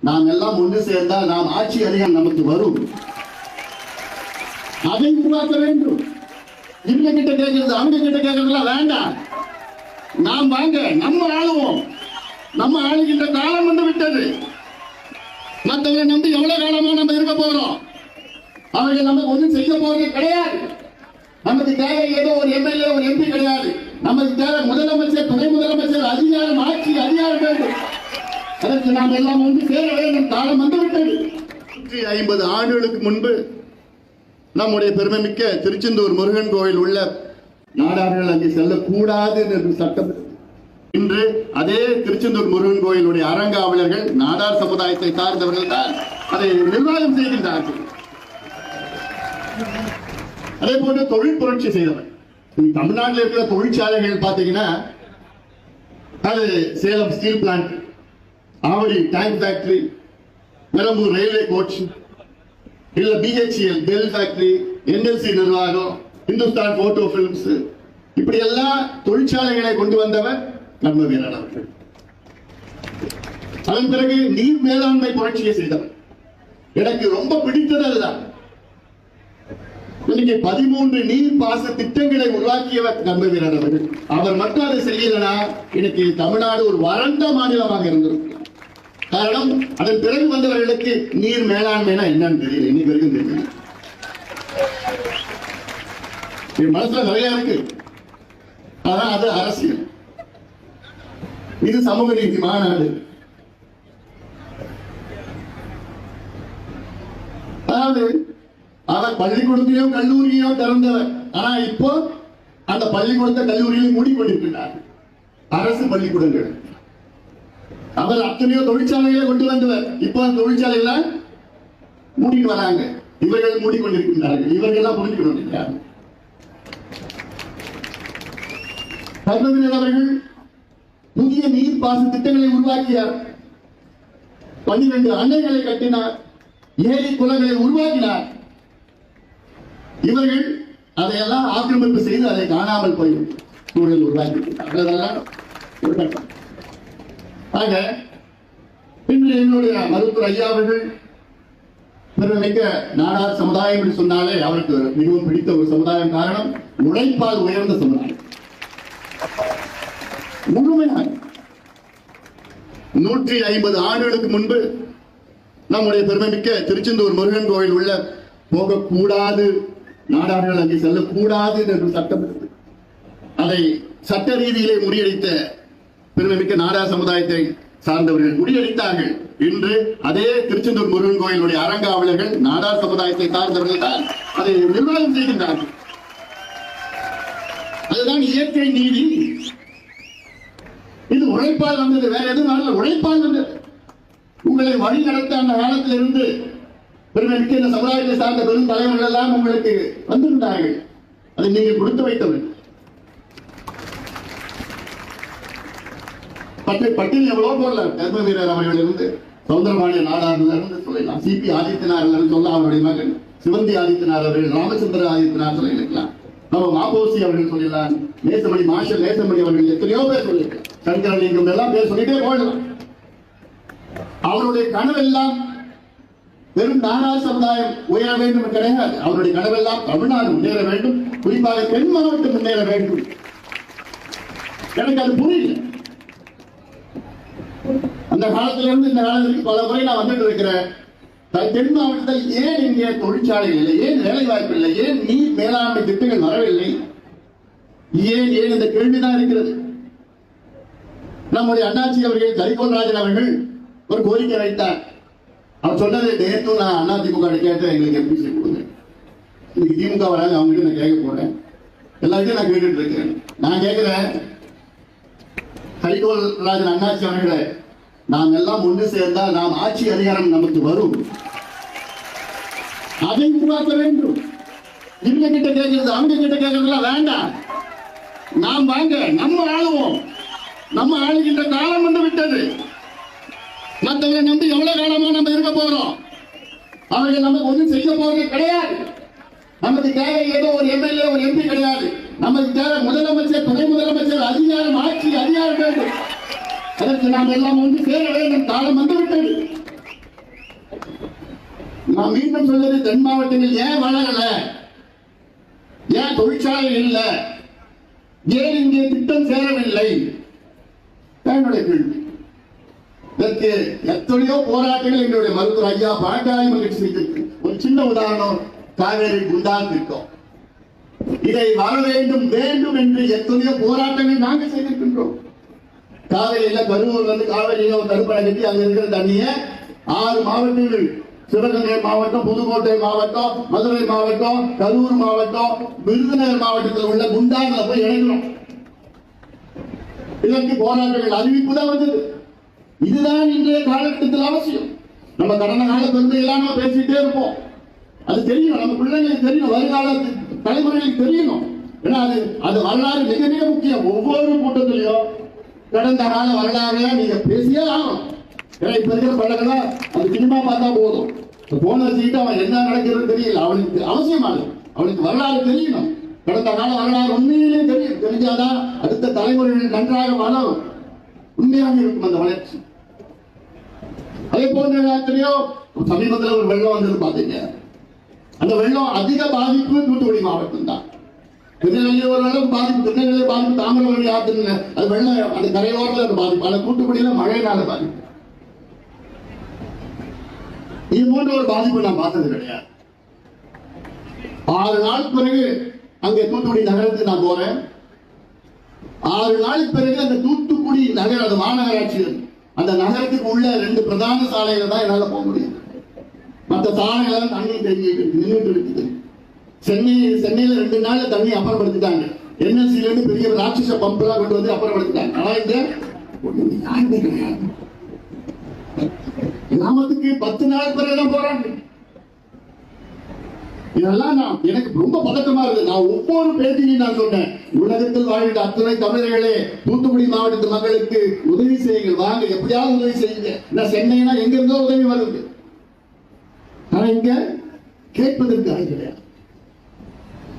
நாம் எல்லாம் ஒன்று சேர்ந்தால் நாம் ஆட்சி அதிகாரம் நமக்கு வரும். அதை உருவாக்க வேண்டும். இவங்க கிட்ட கேட்கறது அவங்க கிட்ட கேட்கறதுலாம் வேண்டாம். நாம் வாங்க நம்ம ஆளுவோம். நம்ம ஆளுகின்ற காலம் வந்து விட்டது. மற்றவங்களை நம்பி எவ்வளவு காலமா நம்ம இருக்க போறோம்? அவர்கள் நமக்கு ஒன்றும் செய்ய போறது கிடையாது. நமக்கு தேவை ஏதோ ஒரு எம்எல்ஏ ஒரு எம்பி கிடையாது. நமக்கு தேவை முதலமைச்சர் துணை முதலமைச்சர் அதிகாரம் ஆட்சி அதிகாரம் வேண்டும். அதற்கு நாம் எல்லாம் ஒன்று சேர வேண்டும். காலம் வந்துவிட்டது. நூற்றி ஐம்பது ஆண்டுகளுக்கு முன்பு நம்முடைய பெருமைமிக்க திருச்செந்தூர் முருகன் கோயில் உள்ள நாடார்கள் அங்கே செல்லக்கூடாது என்று சட்டம். இன்று அதே திருச்செந்தூர் முருகன் கோயிலுடைய அறங்காவலர்கள் நாடார் சமுதாயத்தை சார்ந்தவர்கள் தான் அதை நிர்வாகம் செய்கின்றார்கள். அதே போன்று தொழில் புரட்சி செய்தவர். தமிழ்நாட்டில் இருக்கிற தொழிற்சாலைகள் பார்த்தீங்கன்னா அது Salem steel plant Avadi time factory Perambur railway coach இல்ல பிஹெச்எல் பெல் ஃபேக்டரி என்எல்சி நிர்வாகம் இந்துஸ்தான் போட்டோ பிலிம்ஸ் இப்படி எல்லாம் தொழிற்சாலைகளை கொண்டு வந்தவர் கர்ம வீரன் அவர்கள். அதன் பிறகு நீர் மேலாண்மை புரட்சியை செய்தவர். எனக்கு ரொம்ப பிடித்தது அதுதான். இன்னைக்கு பதிமூன்று நீர் பாச திட்டங்களை உருவாக்கியவர் கர்ம வீரன் அவர்கள். அவர் மட்டும் அதை செய்யலனா இன்னைக்கு தமிழ்நாடு ஒரு வறண்ட மாநிலமாக இருந்திருக்கும். காரணம் அதன் பிறகு வந்தவர்களுக்கு நீர் மேலாண்மைனா என்னன்னு தெரியல. இன்னைக்கு வரைக்கும் தெரியல. என் மனசுல நிறைய இருக்கு. ஆனா அது அரசியல். இது சமூக நீதி மாநாடு. அதாவது அவர் பள்ளிக்கூடத்தையும் கல்லூரியையும் திறந்தவர். ஆனா இப்போ அந்த பள்ளிக்கூடத்தை கல்லூரியில் மூடிக்கொண்டிருக்கிறார். அரசு பள்ளிக்கூடங்கள். அவர் அத்தனையோ தொழிற்சாலைகளை கொண்டு வந்தவர். இப்போ அந்த தொழிற்சாலைகளை மூடிட்டு வராங்க. இவர்கள் மூடிக்கொண்டிருக்கின்றார்கள். இவர்கள் எல்லாம் புரிஞ்சுக்கணும் இல்லையா பத்மவினர் அவர்கள் புதிய நீர் பாச திட்டங்களை உருவாக்கியார் பன்னிரண்டு அணைகளை கட்டினார். ஏழை குளங்களை உருவாக்கினார். இவர்கள் அதையெல்லாம் ஆக்கிரமிப்பு செய்து அதை காணாமல் போய் சூழல் உருவாக்கி அவ்வளவுதான் ஒரு கட்டம். ஆக பின்பு என்னுடைய மருத்துவர் ஐயா அவர்கள் பெருமிக்க நாடார் சமுதாயம் என்று சொன்னாலே அவருக்கு மிகவும் பிடித்த ஒரு சமுதாயம் காரணம் உழைப்பால் உயர்ந்த சமுதாயம். முழுமையாக நூற்றி ஐம்பது ஆண்டுகளுக்கு முன்பு நம்முடைய பெருமைமிக்க திருச்செந்தூர் முருகன் கோயில் உள்ள போகக்கூடாது நாடார்கள் அங்கே செல்லக்கூடாது என்று சட்டம் அதை சட்ட ரீதியிலே முறியடித்த பெருமைமிக்க நாடார் சமுதாயத்தை சார்ந்தவர்கள் முடியடித்தார்கள் இன்று அதே திருச்செந்தூர் முருகன் கோயிலுடைய அறங்காவலர்கள் நாடார் சமுதாயத்தை சார்ந்தவர்கள் தான் அதை நிர்வாகம் செய்கின்றார்கள். அதுதான் இயற்கை நீதி. இது உழைப்பால் வந்தது வேற எதுவும் வரல உழைப்பால் வந்தது. உங்களை வழி நடத்த அந்த காலத்தில் இருந்து பெருமைக்கு இந்த சமுதாயத்தை சார்ந்த பெரும் தலைவர்கள் எல்லாம் உங்களுக்கு வந்திருந்தார்கள். அதை நீங்கள் கொடுத்து வைத்தவர்கள். பற்றி பட்டியல் எவ்வளோ போடல. கர்ம வீரர் அவர்கள் இருந்து சௌந்தரபாண்டிய நாடார்ல சொல்லலாம். சிபி ஆதித்யநாத்ல சொல்ல அவருடைய மகன் சிவந்தி ஆதித்யநாத் அவர்கள் ராமச்சந்திர ஆதித்யநாத் சொல்லியிருக்கலாம் நம்ம மாபோசி அவர்கள் சொல்லலாம் நேசமணி மாஷல் நேசமணி அவர்கள் எத்தனையோ பேர் சொல்லியிருக்கலாம் சங்கரலிங்கம் எல்லாம் பேர் சொல்லிட்டே போடலாம் அவருடைய கனவெல்லாம் வெறும் நானா சமுதாயம் உயர வேண்டும் கிடையாது. அவருடைய கனவெல்லாம் தமிழ்நாடு முன்னேற வேண்டும். குறிப்பாக தென் மாவட்டம் முன்னேற வேண்டும். எனக்கு அது புரியல. அந்த காலத்துல இருந்து இந்த காலத்திற்கு பல முறை நான் வந்துட்டு இருக்கிறேன். தென் மாவட்டத்தில் ஏன் இங்கே தொழிற்சாலைகள் இல்லை? ஏன் வேலை வாய்ப்பு இல்லை? ஏன் நீர் மேலாண்மை திட்டங்கள் வரவில்லை? ஏன் ஏன் இந்த கேள்விதான் இருக்கிறது? நம்முடைய அண்ணாச்சி அவர்கள் கரிகோல் ராஜன் அவர்கள் ஒரு கோரிக்கை வைத்தார். அவர் சொன்னது நேற்று நான் அதிமுக கேட்டு எங்களுக்கு எப்படி செய்ய கொடுங்க. இன்னைக்கு திமுக வராங்க அவங்க நான் கேட்க போறேன். எல்லாருக்கும் நான் கேட்டுட்டு இருக்கேன். நான் கேட்கிறேன் கரிகோல் ராஜன் அண்ணாச்சி அவர்களை நாம் எல்லாம் ஒன்று சேர்ந்தால் நாம் ஆட்சி அதிகாரம் நமக்கு வரும். அதை உருவாக்க வேண்டும். இவங்க கிட்ட கேட்கறது அவங்க கிட்ட கேட்கறதுலாம் வேண்டாம். நாம் வாங்க நம்ம ஆளுவோம். நம்ம ஆளுகின்ற காலம் வந்து விட்டது. மற்றவரை நம்பி எவ்வளவு காலமா நம்ம இருக்க போறோம்? அவர்கள் நமக்கு ஒன்றும் செய்ய போறது கிடையாது. நமக்கு தேவை ஏதோ ஒரு எம்எல்ஏ ஒரு எம்பி கிடையாது. நமக்கு தேவை முதலமைச்சர் துணை முதலமைச்சர் அதிகாரம் ஆட்சி அதிகாரம் வேண்டும். அதற்கு நாம் எல்லாம் ஒன்று சேர வேண்டும். காலம் வந்துவிட்டது. நான் மீண்டும் சொல்றது தென் மாவட்டங்கள் ஏன் வளரல ஏன் தொழிற்சாலை இல்லை? ஏன் இங்கே திட்டம் சேரவில்லை? என்னுடைய கேள்வி. இதற்கு எத்தனையோ போராட்டங்கள் எங்களுடைய மருத்துவர் ஐயா பாண்டாயம் ஒரு சின்ன உதாரணம் காவேரி குண்டான் திட்டம். இதை வர வேண்டும் வேண்டும் என்று எத்தனையோ போராட்டங்கள் நாங்கள் செய்திருக்கின்றோம். காவேரியில கரூர்ல இருந்து காவேரியில ஒரு தடுப்பணை கட்டி அங்க இருக்கிற தண்ணிய ஆறு மாவட்டங்கள். சிவகங்கை மாவட்டம் புதுக்கோட்டை மாவட்டம் மதுரை மாவட்டம் கரூர் மாவட்டம் விருதுநகர் மாவட்டத்தில் உள்ள குண்டான்ல போய் இணைக்கிறோம் இதற்கு போராட்டங்கள் அறிவிப்பு தான் வந்தது. இதுதான் இன்றைய காலகட்டத்தில் அவசியம். நம்ம கடந்த கால பெருமையெல்லாம் நம்ம பேசிட்டே இருப்போம். அது தெரியும் நம்ம பிள்ளைங்களுக்கு தெரியும் வருங்கால தலைமுறைகளுக்கு தெரியணும். ஏன்னா அது அது வரலாறு மிக மிக முக்கியம். ஒவ்வொரு கூட்டத்திலையும் கடந்த கால வரலாறு நீங்க பேசியே ஆகணும். ஏன்னா இப்ப இருக்கிற பழக்கல அந்த சினிமா பார்த்தா போதும். போன வச்சுக்கிட்டு அவன் என்ன நடக்கிறது தெரியல. அவனுக்கு அவசியமானது அவனுக்கு வரலாறு தெரியணும். கடந்த கால வரலாறு உண்மையிலே தெரியும். தெரிஞ்சாதான் அடுத்த தலைமுறைகள் நன்றாக வளரும் உண்மையாக இருக்கும் அந்த வளர்ச்சி. அதே போன்ற எத்தனையோ சமீபத்தில் ஒரு வெள்ளம் வந்தது பாத்தீங்க. அந்த வெள்ளம் அதிக பாதிப்பு தூத்துக்குடி மாவட்டம் தான் திருநெல்வேலி பாதிப்பு திருநெல்வேலி பாதிப்பு தாமிரபரணி ஆத்துல அது வெள்ளம் அந்த கரையோரத்தில் அது பாதிப்பு. அந்த தூத்துக்குடியில மழையினால பாதிப்பு. இது போன்ற ஒரு பாதிப்பு நான் பார்த்தது கிடையாது. ஆறு நாள் பிறகு அங்கே தூத்துக்குடி நகரத்துக்கு நான் போறேன். ஆறு நாள் பிறகு அந்த தூத்துக்குடி நகர் அது மாநகராட்சி அந்த நகரத்துக்கு உள்ள ரெண்டு பிரதான சாலையில தான் என்னால போக முடியும். மற்ற சாலைகள் தண்ணி தெரிஞ்சு இருக்கு நின்றுட்டு இருக்குது. சென்னை சென்னையில ரெண்டு நாள்ல தண்ணி அப்புறப்படுத்திட்டாங்க. என்எல்சில இருந்து பெரிய ராட்சச பம்ப் எல்லாம் கொண்டு வந்து அப்புறப்படுத்திட்டாங்க. ஆனா இந்த ஒண்ணுமே கிடையாது. கிராமத்துக்கு பத்து நாள் பிறகுதான் போறாங்க. இதெல்லாம் நான் எனக்கு ரொம்ப பதட்டமா இருக்கு நான் ஒவ்வொரு பேட்டியிலும் நான் சொன்னேன். உலகத்தில் வாழ்கின்ற அத்தனை தமிழர்களே தூத்துக்குடி மாவட்டத்து மக்களுக்கு உதவி செய்யுங்கள். வாங்க எப்படியாவது உதவி செய்யுங்க. நான் சென்னைனா எங்க இருந்தோ உதவி வருது. ஆனா இங்க கேட்பதற்கு ஆள் கிடையாது.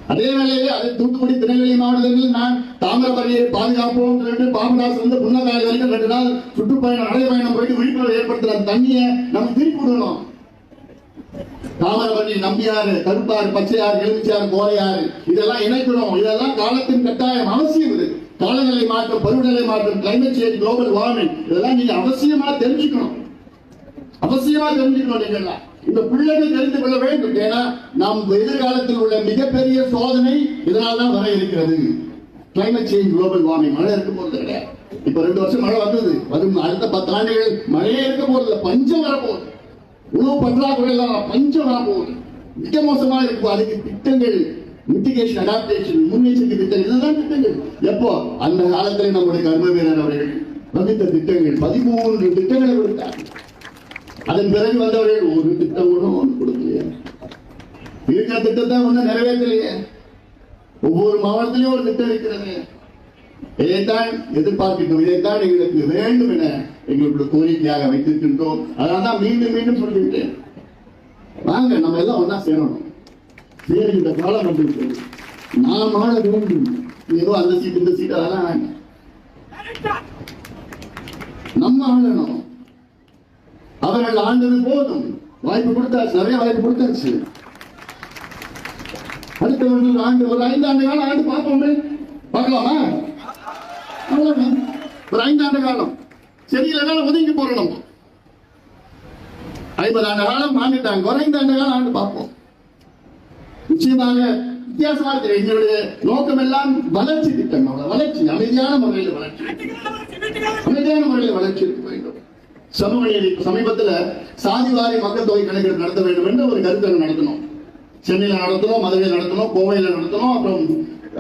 அதே வேளையிலே அது தூத்துக்குடி திருநெல்வேலி மாவட்டத்தில் நான் தாமிரபரணியை பாதுகாப்போம் சொல்லிட்டு பாபுதாஸ் வந்து புன்னதாரி வரைக்கும் ரெண்டு நாள் சுற்றுப்பயணம் நடைபயணம் போயிட்டு விழிப்புணர்வு ஏற்படுத்துற தண்ணியை நம்ம திருப்பி விடணும் தாமிரபரணி நம்பியாறு கருப்பாறு பச்சையாறு எலுமிச்சாறு கோரையாறு இதெல்லாம் இணைக்கணும். இதெல்லாம் காலத்தின் கட்டாயம் அவசியம் இது. காலநிலை மாற்றம் பருவநிலை மாற்றம் கிளைமேட் சேஞ்ச் குளோபல் வார்மிங் இதெல்லாம் நீங்க அவசியமா தெரிஞ்சுக்கணும். அவசியமா தெரிஞ்சுக்கணும் நீங்க எல்லாம். இந்த பிள்ளைகள் தெரிந்து கொள்ள வேண்டும். ஏன்னா நம் எதிர்காலத்தில் உள்ள மிகப்பெரிய சோதனை இதனால் தான் வர இருக்கிறது. கிளைமேட் சேஞ்ச் குளோபல் வார்மிங் மழை இருக்க போறது கிடையாது இப்ப ரெண்டு வருஷம் மழை வந்தது. வரும் அடுத்த பத்து ஆண்டுகள் மழையே இருக்க போறது பஞ்சம் வரப்போகுது. உணவு பற்றாக்குறை எல்லாம் பஞ்சம் வரப்போகுது. மிக மோசமா இருக்கும் அதுக்கு திட்டங்கள் மிட்டிகேஷன் அடாப்டேஷன் முன்னெச்சரிக்கை திட்டங்கள் இதுதான் திட்டங்கள். எப்போ? அந்த காலத்தில் நம்முடைய கர்ம வீரர் அவர்கள் வகுத்த திட்டங்கள் பதிமூன்று திட்டங்களை கொடுத்தார். அதன் பிறகு வந்தவர்கள் ஒரு திட்டம் கூட ஒன்று கொடுக்கலையே. இருக்கிற திட்டத்தை ஒன்றும் நிறைவேற்றலையே. ஒவ்வொரு மாவட்டத்திலையும் ஒரு திட்டம் இருக்கிறது. இதைத்தான் எதிர்பார்க்கின்றோம். இதைத்தான் எங்களுக்கு வேண்டும் என எங்களுடைய கோரிக்கையாக வைத்திருக்கின்றோம். அதனால தான் மீண்டும் மீண்டும் சொல்லிவிட்டேன். வாங்க நம்ம எல்லாம் ஒன்னா சேரணும். சேருகின்ற காலம் வந்து நான் மாட வேண்டும். ஏதோ அந்த சீட் இந்த சீட் அதெல்லாம் நம்ம ஆளணும். அவர்கள் ஆண்டது போதும். வாய்ப்பு கொடுத்தாச்சு நிறைய வாய்ப்பு கொடுத்தாச்சு. அடுத்தவர்கள் ஆண்டு ஒரு ஐந்து ஆண்டு காலம் ஆண்டு பார்ப்போமே. பார்க்கலாமா? அவ்வளவுதான். ஒரு ஐந்து ஆண்டு காலம் சரியில்லைன்னா ஒதுங்கி போறோம் ஐம்பது ஆண்டு காலம் ஆண்டுட்டாங்க. ஒரு ஐந்து ஆண்டு காலம் ஆண்டு பார்ப்போம். நிச்சயமாக வித்தியாசமா இருக்கு எங்களுடைய நோக்கம் எல்லாம் வளர்ச்சி திட்டம். வளர்ச்சி அமைதியான முறையில் வளர்ச்சி. அமைதியான முறையில் வளர்ச்சி இருக்க வேண்டும். சமூக சமீபத்தில் சாதி சாதிவாரி மக்கள் தொகை கணக்கெடுப்பு நடத்த வேண்டும் என்று ஒரு கருத்தரங்கு நடத்தணும் சென்னையில நடத்தணும் மதுரையில் நடத்தணும் கோவையில நடத்தணும் அப்புறம்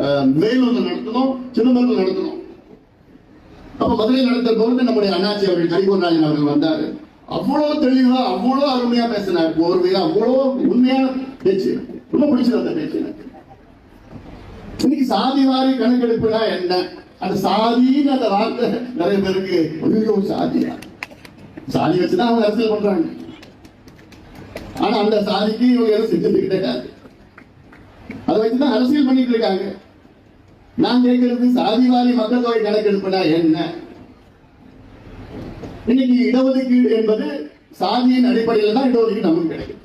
அஹ், வேலூர்ல நடத்தணும் சிதம்பரத்தில் நடத்தணும் அப்ப மதுரையில் நடத்த பொழுது நம்முடைய அண்ணாச்சி அவர்கள் கரிகோராஜன் அவர்கள் வந்தாரு. அவ்வளவு தெளிவா அவ்வளவு அருமையா பேசினார். போர்வையா அவ்வளவு உண்மையான பேச்சு. ரொம்ப பிடிச்சது அந்த பேச்சு எனக்கு. இன்னைக்கு சாதி வாரி கணக்கெடுப்புனா என்ன? அந்த சாதின்னு அந்த வார்த்தை நிறைய பேருக்கு ஐயோ சாதியா? சாதி வச்சுதான் அவங்க அரசியல் பண்றாங்க. ஆனா அந்த சாதிக்கு இவங்க எதுவும் செஞ்சது கிடையாது. அதை வச்சுதான் அரசியல் பண்ணிட்டு இருக்காங்க. நான் கேட்கறது சாதிவாரி மக்கள் தொகை கணக்கெடுப்புனா என்ன? இன்னைக்கு இடஒதுக்கீடு என்பது சாதியின் அடிப்படையில் தான் இடஒதுக்கீடு நமக்கு கிடைக்கும்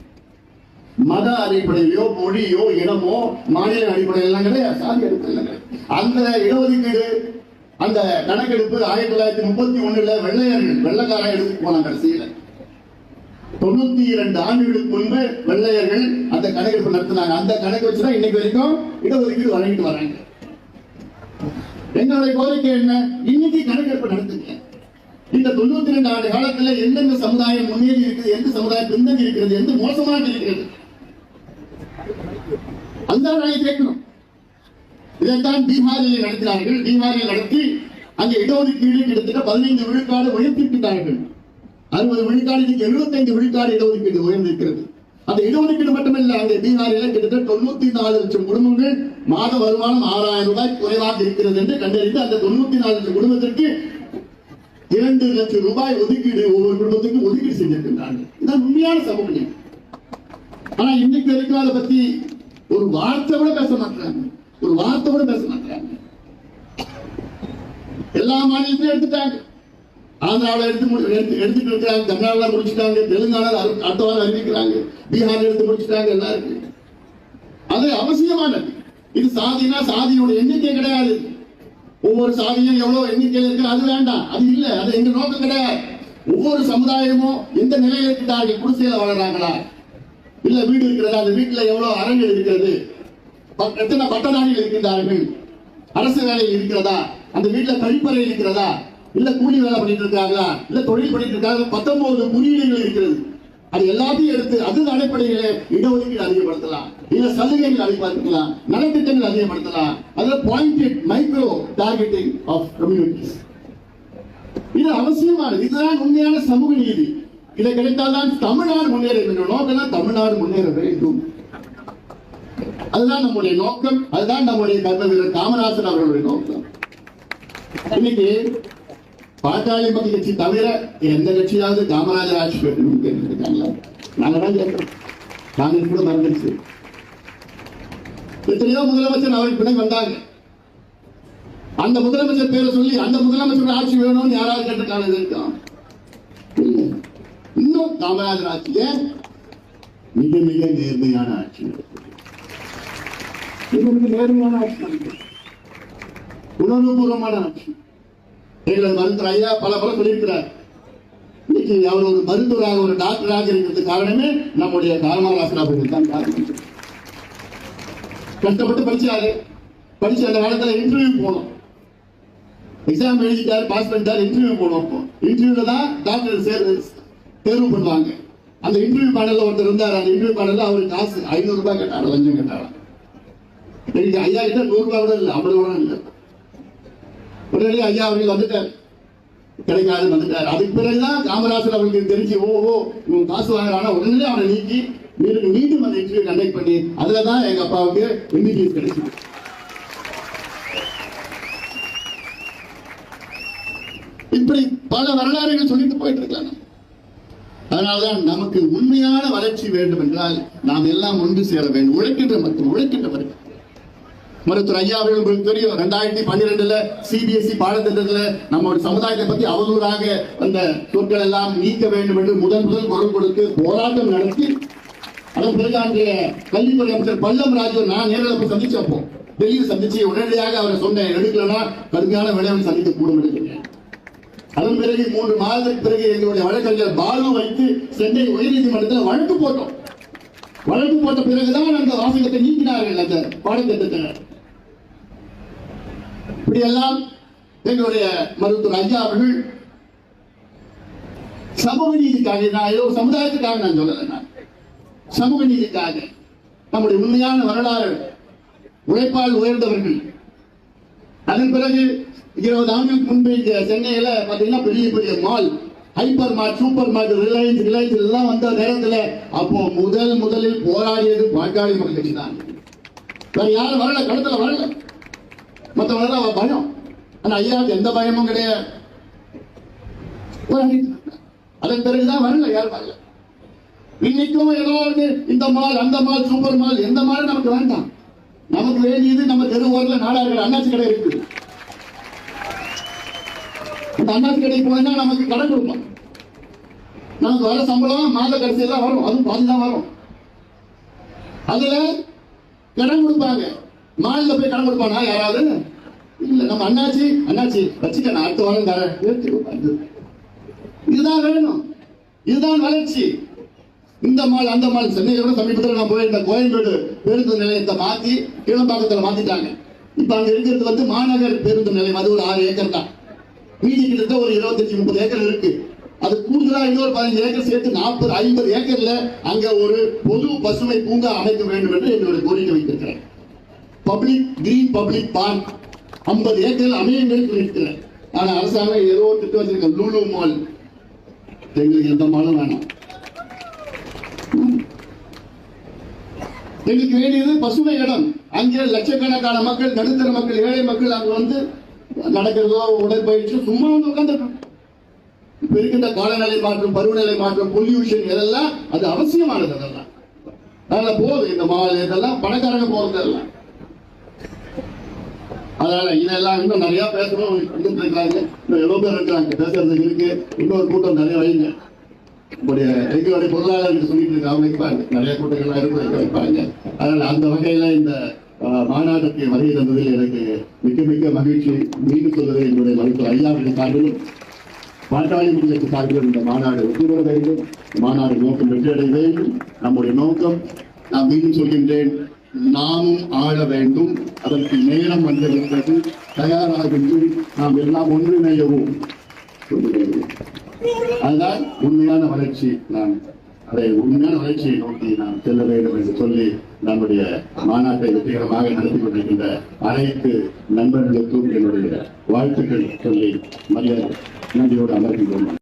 மத அடிப்படையிலோ மொழியோ இனமோ மாநில அடிப்படையில் கிடையாது. சாதி அடிப்படையில் அந்த இடஒதுக்கீடு அந்த கணக்கெடுப்பு ஆயிரத்தி தொள்ளாயிரத்தி முப்பத்தி ஒண்ணுல வெள்ளையர்கள் வெள்ளக்காரன் எடுத்து போனாங்க கடைசியில தொண்ணூத்தி இரண்டு ஆண்டுகளுக்கு முன்பு வெள்ளையர்கள் அந்த கணக்கெடுப்பு நடத்தினாங்க. அந்த கணக்கு வச்சுதான் இன்னைக்கு வரைக்கும் இடஒதுக்கீடு வழங்கிட்டு வராங்க. எங்களுடைய கோரிக்கை என்ன? இன்னைக்கு கணக்கெடுப்பு நடத்துங்க. இந்த தொண்ணூத்தி ரெண்டு ஆண்டு காலத்துல எந்தெந்த சமுதாயம் முன்னேறி இருக்குது எந்த சமுதாயம் பின்தங்கி இருக்கிறது எந்த மோசமாக இருக்கிறது? அந்த கேட்கணும். இதைத்தான் பீகாரில் நடத்தினார்கள். பீகாரில் நடத்தி அங்கே இடஒதுக்கீடு கிட்டத்தட்ட பதினைந்து விழுக்காடு உயர்த்திவிட்டார்கள் அறுபது விழுக்காடு இன்னைக்கு எழுபத்தைந்து விழுக்காடு இடஒதுக்கீடு உயர்ந்திருக்கிறது. அந்த இடஒதுக்கீடு மட்டுமல்ல அங்கே பீகாரில் கிட்டத்தட்ட தொண்ணூத்தி நாலு லட்சம் குடும்பங்கள் மாத வருமானம் ஆறாயிரம் ரூபாய் குறைவாக இருக்கிறது என்று கண்டறிந்து அந்த தொண்ணூத்தி நாலு லட்சம் குடும்பத்திற்கு இரண்டு லட்சம் ரூபாய் ஒதுக்கீடு ஒவ்வொரு குடும்பத்துக்கும் ஒதுக்கீடு செஞ்சிருக்கின்றார்கள். இதுதான் உண்மையான சமூகம். ஆனா இன்னைக்கு வரைக்கும் அதை பத்தி ஒரு வார்த்தை கூட பேச மாட்டாங்க ஒரு வார்த்தை கூட பேச மாட்டாங்க எல்லா மாநிலத்திலும் எடுத்துட்டாங்க. ஆந்திராவில் எடுத்து எடுத்து எடுத்துட்டு இருக்கிறாங்க தமிழ்நாடுல முடிச்சுட்டாங்க தெலுங்கானா அடுத்த வாரம் அறிவிக்கிறாங்க பீகார் எடுத்து முடிச்சுட்டாங்க எல்லாம் அது அவசியமானது. இது சாதினா சாதியோட எண்ணிக்கை கிடையாது. ஒவ்வொரு சாதியும் எவ்வளவு எண்ணிக்கையில் இருக்கு அது வேண்டாம். அது இல்ல அது எங்க நோக்கம் கிடையாது. ஒவ்வொரு சமுதாயமும் எந்த நிலையில இருக்கிறார்கள். குடிசையில வளர்றாங்களா இல்ல வீடு இருக்கிறதா? அந்த வீட்டுல எவ்வளவு அரங்கு இருக்கிறது? எத்தனை பட்டதாரிகள் இருக்கின்றார்கள்? அரசு வேலையில் இருக்கிறதா? அந்த வீட்டுல கழிப்பறை இருக்கிறதா? இல்ல கூலி வேலை பண்ணிட்டு இருக்காங்களா? இல்ல தொழில் பண்ணிட்டு இருக்காங்க பத்தொன்பது குறியீடுகள் இருக்கிறது. அது எல்லாத்தையும் எடுத்து அது அடிப்படையில இடஒதுக்கீடு அதிகப்படுத்தலாம். இல்ல சலுகைகள் அதிகப்படுத்தலாம். நலத்திட்டங்கள் அதிகப்படுத்தலாம். அதுல pointed micro targeting of communities இது அவசியமானது. இதுதான் உண்மையான சமூக நீதி. இதை கிடைத்தால்தான் தமிழ்நாடு முன்னேற வேண்டும். நோக்கம் தமிழ்நாடு முன்னேற வேண்டும். அதுதான் நம்முடைய நோக்கம் அதுதான் நம்முடைய கர்ம வீரர் காமராசர் அவர்களுடைய நோக்கம். இன்னைக்கு பாட்டாளி மக்கள் கட்சி தவிர எந்த கட்சியாவது காமராஜர் ஆட்சி பெறணும்னு கேட்டுருக்காங்களா நாங்க தான் கேட்கிறோம். காங்கிரஸ் கூட மறந்துருச்சு எத்தனையோ முதலமைச்சர் அவருக்கு பின்னாடி வந்தாங்க. அந்த முதலமைச்சர் பேரை சொல்லி அந்த முதலமைச்சர் ஆட்சி வேணும்னு யாராவது கேட்டிருக்காங்க காலம் இருக்கா? இன்னும் காமராஜர் ஆட்சியில மிக மிக நேர்மையான ஆட்சி நடக்குது. மிக நேர்மையான ஆட்சி உணர்வுபூர்வமான ஆட்சி. எங்களது மருத்துவர் ஐயா பல பல சொல்லியிருக்கிறார். இன்னைக்கு அவர் ஒரு மருத்துவராக ஒரு டாக்டராக இருக்கிறது காரணமே நம்முடைய காமராசர் அவர்கள் தான் காரணம். கஷ்டப்பட்டு படிச்சாரு. படிச்சு அந்த காலத்துல இன்டர்வியூ போனோம். எக்ஸாம் எழுதிட்டாரு பாஸ் பண்ணிட்டாரு இன்டர்வியூ போனோம் அப்போ. இன்டர்வியூல தான் டாக்டர் சேர் தேர்வு பண்ணுவாங்க. அந்த இன்டர்வியூ பேனல்ல ஒருத்தர் இருந்தார். அந்த இன்டர்வியூ பேனல்ல அவருக்கு காசு ஐநூறு ரூபாய் கேட்டாரு லஞ்சம் கேட்டாரா. இன்னைக்கு ஐயா கிட்ட நூறு ரூபாய் கூட இல்லை ஐம்பது ரூபா இல்லை உடனே ஐயா அவர்கள் வந்துட்டார் கிடைக்காது வந்துட்டார் அதுக்கு பிறகுதான் காமராசர் அவர்களுக்கு தெரிஞ்சு ஓஹோ இவன் காசு வாங்குறானா உடனே அவனை நீக்கி மீண்டும் மீண்டும் அந்த இன்டர்வியூ கண்டக்ட் பண்ணி அதுல தான் எங்க அப்பாவுக்கு எம்பிபிஎஸ் கிடைச்சது இப்படி பல வரலாறுகள் சொல்லிட்டு போயிட்டு இருக்காங்க அதனால்தான் நமக்கு உண்மையான வளர்ச்சி வேண்டும் என்றால் நாம் எல்லாம் ஒன்று சேர வேண்டும் உழைக்கின்ற மக்கள் உழைக்கின்றவர்கள் மருத்துவர் ஐயா அவர்கள் உங்களுக்கு தெரியும் ரெண்டாயிரத்தி பன்னிரெண்டுல சிபிஎஸ்இ பாடத்திட்டத்துல நம்மளுடைய சமுதாயத்தை பத்தி அவதூறாக அந்த சொற்கள் எல்லாம் நீக்க வேண்டும் என்று முதல் முதல் குரல் கொடுத்து போராட்டம் நடத்தி அதன் பிறகு அன்றைய கல்வித்துறை அமைச்சர் பல்லம் ராஜு நான் நேரில் போய் சந்திச்சப்போ டெல்லியில் சந்திச்சு உடனடியாக அவரை சொன்னேன் எடுக்கலன்னா கடுமையான விளைவை சந்திக்க கூடும் என்று அதன் பிறகு மூன்று மாதத்துக்கு பிறகு எங்களுடைய வழக்கறிஞர் பாலு வைத்து சென்னை உயர்நீதிமன்றத்தில் வழக்கு போட்டோம். வழக்கு போட்ட பிறகுதான் அந்த வாசகத்தை நீக்கினார்கள் அந்த பாடத்திட்டத்தை இப்படியெல்லாம் எங்களுடைய மருத்துவர் ஐயா அவர்கள் சமூக நீதிக்காக நான் ஏதோ சமுதாயத்துக்காக நான் சொல்லலை நான். சமூக நீதிக்காக. நம்முடைய உண்மையான வரலாறு உழைப்பால் உயர்ந்தவர்கள். அதன் பிறகு இருபது ஆண்டுகளுக்கு முன்பு இந்த சென்னையில பாத்தீங்கன்னா பெரிய பெரிய mall hyper mart super mart Reliance Reliance எல்லாம் வந்த நேரத்தில் அப்போ முதல் முதலில் போராடியது பாட்டாளி மக்கள் கட்சி தான். வேற யாரும் வரல கடத்தில் வரல. மற்றவங்க அவள் பயம். ஆனா ஐயாவுக்கு எந்த பயமும் கிடையாது. அதன் பிறகுதான் வரல யாரும் வரல. இன்னைக்கும் ஏதோ வந்து இந்த மால் அந்த மால் சூப்பர் மால் எந்த மால் நமக்கு வேண்டாம். நமக்கு வேண்டியது நம்ம தெரு ஊர்ல நாடார்கள் அண்ணாச்சி கடை இருக்குது அந்த அண்ணாச்சி கடைக்கு போனா நமக்கு கடன் கொடுப்போம் நமக்கு வர சம்பளம் மாத கடைசியில தான் வரும். அதுவும் பாதி தான் வரும். அதுல கடன் கொடுப்பாங்க. மாநில போய் கடன் கொடுப்பானா யாராவது? இல்ல நம்ம அண்ணாச்சி அண்ணாச்சி வச்சுக்க நான் அடுத்த வாரம் தரேன். இதுதான் வேணும். இதுதான் வளர்ச்சி. இந்த மால் அந்த மால் சென்னையோட சமீபத்தில் நான் போயிருந்த கோயம்பேடு பேருந்து நிலையத்தை மாத்தி கீழம்பாக்கத்துல மாத்திட்டாங்க. இப்ப அங்க இருக்கிறது வந்து மாநகர் பேருந்து நிலையம். அது ஒரு ஆறு ஏக்கர் தான். மீதி கிட்டத்தட்ட ஒரு இருபத்தஞ்சு முப்பது ஏக்கர் இருக்கு. அது கூடுதலா இன்னொரு பதினஞ்சு ஏக்கர் சேர்த்து நாற்பது ஐம்பது ஏக்கர்ல அங்க ஒரு பொது பசுமை பூங்கா அமைக்க வேண்டும் என்று என்னுடைய கோரிக்கை வைத்திருக்கிறேன். பப்ளிக் கிரீன் பப்ளிக் பார்க் ஐம்பது ஏக்கர் அமையுங்கள் சொல்லியிருக்கிறேன் ஆனா அரசாங்கம் ஏதோ ஒரு திட்டம் வச்சிருக்க லூலு மால் எங்களுக்கு எந்த மாலும் வேணாம். எங்களுக்கு வேண்டியது பசுமை இடம். அங்கே லட்சக்கணக்கான மக்கள் நடுத்தர மக்கள் ஏழை மக்கள் அங்க வந்து நடக்கிறதோ உடற்பயிற்சி சும்மா வந்து உட்காந்துருக்கோம் இப்ப இருக்கின்ற காலநிலை மாற்றம் பருவநிலை மாற்றம் பொல்யூஷன் இதெல்லாம் அது அவசியமானது அதெல்லாம். அதனால போதும் இந்த மால் இதெல்லாம் பணக்காரங்க போறது எல்லாம் அதனால இதெல்லாம் இன்னும் நிறைய பேசணும். பண்ணிட்டு இருக்காங்க. இன்னும் எவ்வளவு பேர் இருக்கிறாங்க பேசுறதுக்கு இருக்கு. இன்னொரு கூட்டம் நிறைய வைங்க. உங்களுடைய எங்களுடைய பொருளாளர்கள் சொல்லிட்டு இருக்காங்க. வைப்பாங்க நிறைய கூட்டங்கள்லாம் இருக்கு. வைக்க வைப்பாங்க அதனால அந்த வகையில இந்த அஹ், மாநாட்டுக்கு வருகை தந்ததில் எனக்கு மிக்க மிக்க மகிழ்ச்சி. மீண்டும் சொல்வது என்னுடைய மருத்துவர் ஐயாவுடைய சார்பிலும் பாட்டாளி முன்னேற்ற சார்பிலும் இந்த மாநாடு வெற்றி பெற வேண்டும். மாநாடு நோக்கம் வெற்றியடைய வேண்டும் நம்முடைய நோக்கம் நான் மீண்டும் சொல்கின்றேன். நாமும் ஆள வேண்டும். அதற்கு நேரம் வந்திருக்கிறது. தயாராகுங்கள் நாம் எல்லாம் ஒன்றிணையவும். அதுதான் உண்மையான வளர்ச்சி. நான் அதை உண்மையான வளர்ச்சியை நோக்கி நாம் செல்ல வேண்டும் என்று சொல்லி நம்முடைய மாநாட்டை வெற்றிகரமாக நடத்தி கொண்டிருக்கின்ற அனைத்து நண்பர்களுக்கும் என்னுடைய வாழ்த்துக்கள் சொல்லி மரியாதை நன்றியோடு அமர்கின்றோம்.